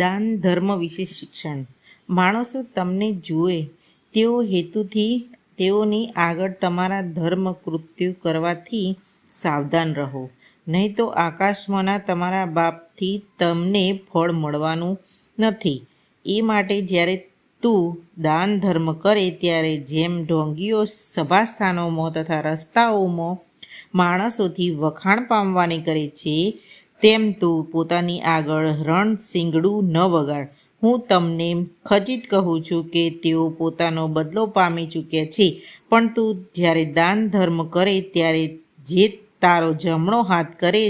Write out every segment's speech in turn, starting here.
દાન, ધર્મ વિશે શિક્ષણ. માણસો તમને જુએ, તેઓ હેતુથી, તેઓની આગળ તમારા ધર્મ કૃત્યુ કરવાથી સાવધાન રહો. નહીં તો આકાશમાંના તમારા બાપથી તમને ફળ મળવાનું નથી. એ માટે જ્યારે તું દાન, ધર્મ કરે ત્યારે જેમ ઢોંગીઓ સભાસ્થાનોમાં તથા રસ્તાઓમાં માણસોથી વખાણ પામવાની કરે છે તેમ તું પોતાની આગળ રણ સિંગડું ન વગાડ. હું તમને ખચિત કહું છું કે તેઓ પોતાનો બદલો પામી ચૂક્યા છે. પણ તું જ્યારે દાન ધર્મ કરે ત્યારે જે તારો જમણો હાથ કરે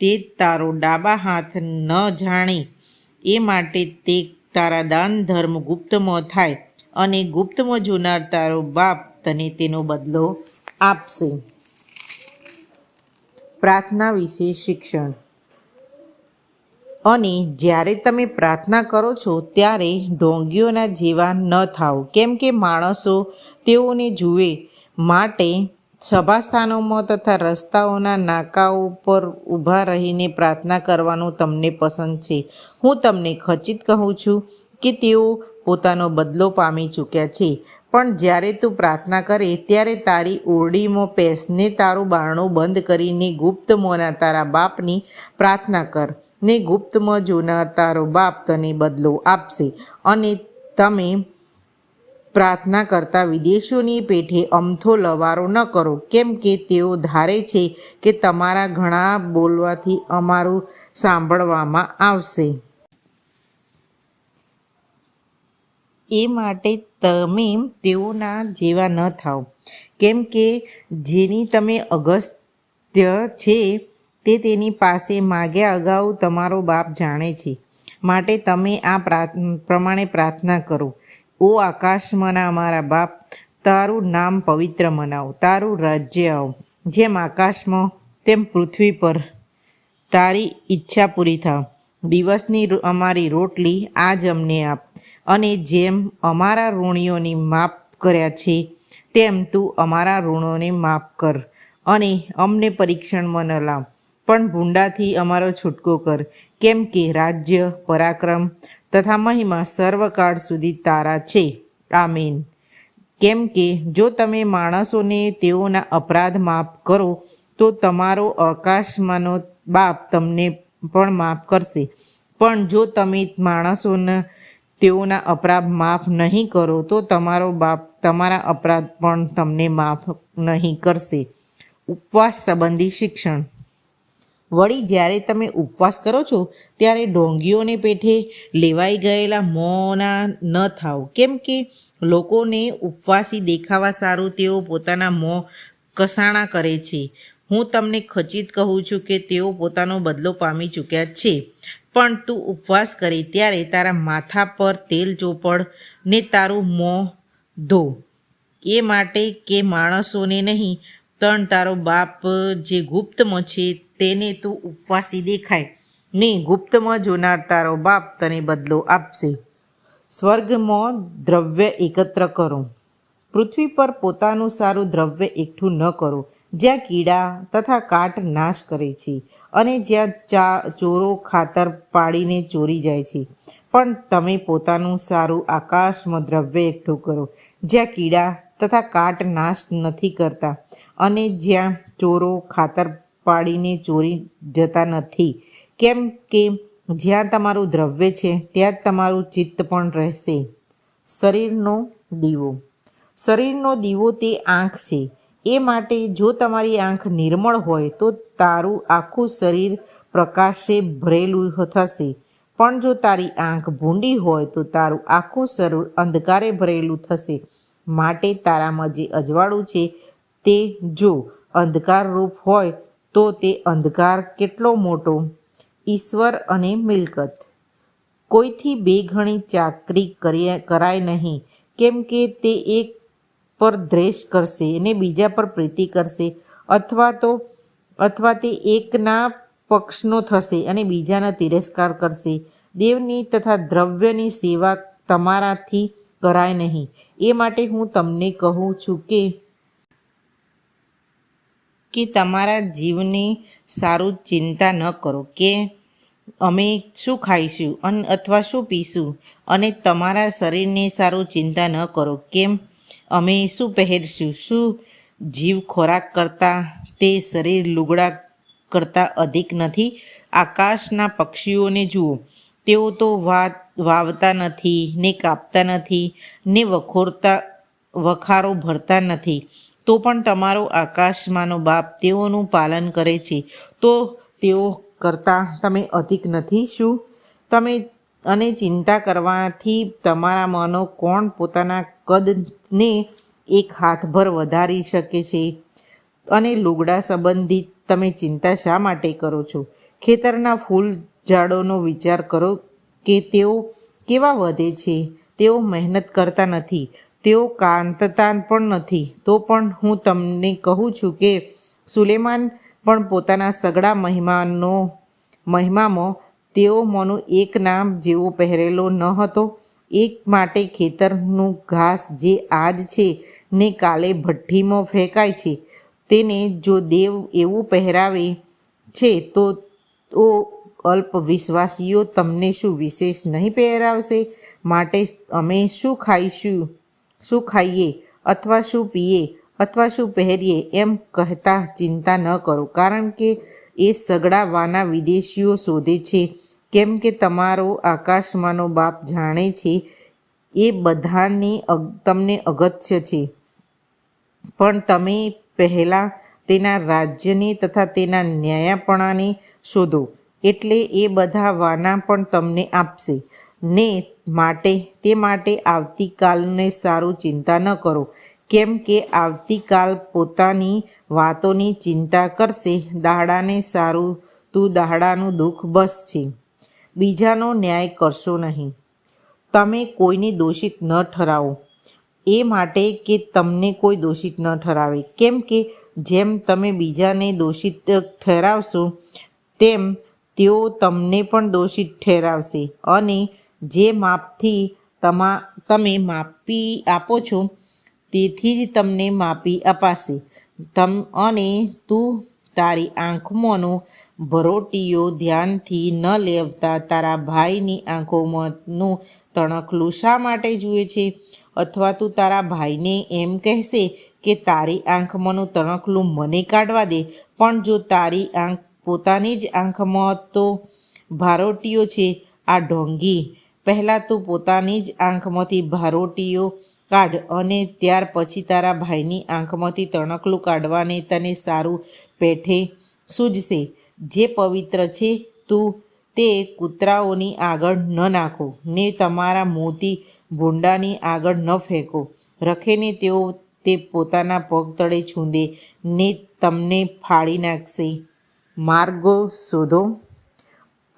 તે તારો ડાબા હાથ ન જાણે. એ માટે તે તારા દાન ધર્મ ગુપ્તમાં થાય અને ગુપ્તમાં જોનાર તારો બાપ તને તેનો બદલો આપશે. પ્રાર્થના વિશે શિક્ષણ. અને જ્યારે તમે પ્રાર્થના કરો છો, ત્યારે ઢોંગીઓના જેવા ન થાઓ. કેમ કે માણસો તેઓને જુએ માટે સભાસ્થાનોમાં તથા રસ્તાઓના નાકાઓ પર ઊભા રહીને પ્રાર્થના કરવાનું તમને પસંદ છે. હું તમને ખચિત કહું છું કે તેઓ પોતાનો બદલો પામી ચૂક્યા છે. પણ જ્યારે તું પ્રાર્થના કરે, ત્યારે તારી ઓરડીમાં પેસને તારું બારણું બંધ કરીને ગુપ્ત મોના તારા બાપની પ્રાર્થના કર. ને ગુપ્તમાં જોનાર તારો બાપ તને બદલો આપશે અને તમે પ્રાર્થના કરતા વિદેશીઓની પેઠે અમથો લવારો ન કરો. કેમ કે તેઓ ધારે છે કે તમારા ઘણા બોલવાથી અમારું સાંભળવામાં આવશે. એ માટે તમે તેઓના જેવા ન થાઓ. કેમ કે જેની તમે અગસ્ત્ય છે તે તેની પાસે માગ્યા અગાઉ તમારો બાપ જાણે છે. માટે તમે આ પ્રમાણે પ્રાર્થના કરો. ઓ આકાશમાંના અમારા બાપ, તારું નામ પવિત્ર મનાવો, તારું રાજ્ય આવો. જેમ આકાશમાં, તેમ પૃથ્વી પર તારી ઈચ્છા પૂરી થાવ. દિવસની અમારી રોટલી આજ અમને આપ. અને જેમ અમારા ઋણીઓની માફ કર્યા છે, તેમ તું અમારા ઋણોને માફ કર. અને અમને પરીક્ષણમાં ન લાવ. પણ ભૂંડાથી અમારો છૂટકો કર. કેમ કે રાજ્ય, પરાક્રમ તથા મહિમા સર્વકાળ સુધી તારા છે. આમીન. કેમ કે જો તમે માણસોને તેઓના અપરાધ માફ કરો, તો તમારો આકાશમાંનો બાપ તમને પણ માફ કરશે. પણ જો તમે માણસોને તેઓના અપરાધ માફ નહીં કરો, તો તમારો બાપ, તમારા અપરાધ પણ તમને માફ નહીં કરશે. ઉપવાસ સંબંધી શિક્ષણ. વળી જ્યારે તમે ઉપવાસ કરો છો, ત્યારે ઢોંગીઓને પેઠે લેવાઈ ગયેલા મોંના ન થાવ કેમ કે લોકોને ઉપવાસી દેખાવા સારું તેઓ પોતાના મોં કસાણા કરે છે. હું તમને ખચિત કહું છું કે તેઓ પોતાનો બદલો પામી ચૂક્યા છે. પણ તું ઉપવાસ કરે ત્યારે તારા માથા પર તેલ ચોપડ ને તારું મોં ધો. એ માટે કે માણસોને નહીં પણ તારો બાપ જે ગુપ્તમાં છે, તેને તું ઉપવાસી દેખાય. ને ગુપ્તમાં જોનાર તારો બાપ તને બદલો આપશે. સ્વર્ગમાં દ્રવ્ય એકત્ર કરો. પૃથ્વી પર પોતાનું સારું દ્રવ્ય એકઠું ન કરો. જ્યાં કીડા તથા કાટ નાશ કરે છે અને જ્યાં ચા, ચોરો, ખાતર પાડીને ચોરી જાય છે. પણ તમે પોતાનું સારું આકાશમાં દ્રવ્ય એકઠું કરો. જ્યાં કીડા તથા કાટ નાશ નથી કરતા. અને જ્યાં ચોરો ખાતર પાડીને ચોરી જતા નથી. કેમ કે જ્યાં તમારું દ્રવ્ય છે, ત્યાં જ તમારું ચિત્ત પણ રહેશે. શરીરનો દીવો. શરીરનો દીવો તે આંખ છે. એ માટે જો તમારી આંખ નિર્મળ હોય, તો તારું આખું શરીર પ્રકાશે ભરેલું થશે. પણ જો તારી આંખ ભૂંડી હોય, તો તારું આખું શરીર અંધકારે ભરેલું થશે. માટે તારામાં જે અજવાળું છે તે જો અંધકારરૂપ હોય, તો તે અંધકાર કેટલો મોટો? ઈશ્વર અને મિલકત. કોઈથી બે ઘણી ચાકરી કરી કરાય નહીં. કેમ કે તે એક પર દ્વેષ કરશે અને બીજા પર પ્રીતિ કરશે. અથવા તો, અથવા તે એકના પક્ષનો થશે અને બીજાના તિરસ્કાર કરશે. દેવની તથા દ્રવ્યની સેવા તમારાથી કરાય નહીં. એ માટે હું તમને કહું છું કે કે તમારા જીવની સારું ચિંતા ન કરો, કે અમે શું ખાઈશું અન અથવા શું પીશું અને તમારા શરીરને સારું ચિંતા ન કરો કેમ અમે શું પહેરશું, શું જીવ ખોરાક કરતાં તે શરીર લુગડા કરતાં અધિક નથી. આકાશના પક્ષીઓને જુઓ, તેઓ તો વાત વાવતા નથી, ને કાપતા નથી, ને વખોરતા વખારો ભરતા નથી. તો પણ તમારો આકાશમાંનો બાપ તેઓનું પાલન કરે છે. તો તેઓ કરતાં તમે અધિક નથી, શું? તમે અને ચિંતા કરવાથી તમારા મનો કોણ પોતાના કદને એક હાથભર વધારી શકે છે? અને લુગડા સંબંધિત તમે ચિંતા શા માટે કરો છો? ખેતરના ફૂલ ઝાડોનો વિચાર કરો કે તેઓ કેવા વધે છે? તેઓ મહેનત કરતા નથી. તેઓ કાંતતા પણ નથી. તો પણ હું તમને કહું છું કે સુલેમાન પણ પોતાના સગડા મહિમાનો, મહિમામાં, તેઓ મોનું એક નામ જેવો પહેરેલો ન હતો. એક માટે ખેતરનું ઘાસ જે આજ છે ને કાલે ભઠ્ઠીમાં ફેંકાય છે, તેને જો દેવ એવું પહેરાવે છે તો અલ્પ વિશ્વાસીઓ તમને શું વિશેષ નહીં પહેરાવશે? માટે અમે શું ખાઈશું? શું ખાઈએ? અથવા શું પીએ? અથવા શું પહેરીએ? એમ કહેતા ચિંતા ન કરો. કારણ કે એ સગડા વાના વિદેશીઓ શોધે છે. કેમ કે તમારો આકાશમાંનો બાપ જાણે છે એ બધાની તમને અગત્ય છે. પણ તમે પહેલાં તેના રાજ્યને તથા તેના ન્યાયપણાને શોધો. એટલે એ બધા વાના પણ તમને આપશે. ને માટે, તે માટે આવતીકાલને સારું ચિંતા ન કરો. કેમ કે આવતીકાલ પોતાની વાતોની ચિંતા કરશે. દાડાને સારું, તું દાડાનું દુઃખ બસ છે. બીજાનો ન્યાય કરશો નહીં. તમે કોઈને દોષિત ન ઠરાવો. એ માટે કે તમને કોઈ દોષિત ન ઠરાવે. કેમ કે જેમ તમે બીજાને દોષિત ઠરાવશો, તેમ તેઓ તમને પણ દોષિત ઠેરાવશે અને જે માપથી તમા, તમે માપી આપો છો, તેથી જ તમને માપી અપાશે. તમ, અને તું તારી આંખમાંનો ભરોટીઓ ધ્યાનથી ન લેવતા તારા ભાઈની આંખોમાંનું તણખલું શા માટે જુએ છે? અથવા તું તારા ભાઈને એમ કહેશે કે તારી આંખમાંનું તણખલું મને કાઢવા દે, પણ જો તારી આંખ પોતાની જ આંખમાં તો ભારોટીઓ છે આ ઢોંગી. પહેલાં તું પોતાની જ આંખમાંથી ભારોટીઓ કાઢ અને ત્યાર પછી તારા ભાઈની આંખમાંથી તણકલું કાઢવાને તને સારું પેઠે સૂજશે. જે પવિત્ર છે તું તે કૂતરાઓની આગળ ન નાખો, ને તમારા મોતી ભૂંડાની આગળ ન ફેંકો. રખેને તેઓ તે પોતાના પગ તળે છૂંદે, ને તમને ફાડી નાખશે. માર્ગો શોધો.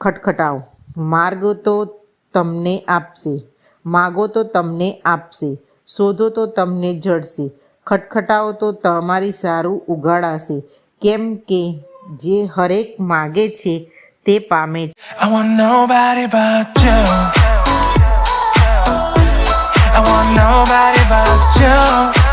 ખટખટાવ. માર્ગ તો તમને આપશે. માગો તો તમને આપશે. શોધો તો તમને જડશે. ખટખટાવો તો તમારી સારું ઉગાડાશે કેમ કે જે હરેક માગે છે તે પામે છે. I want nobody but you. I want nobody but you.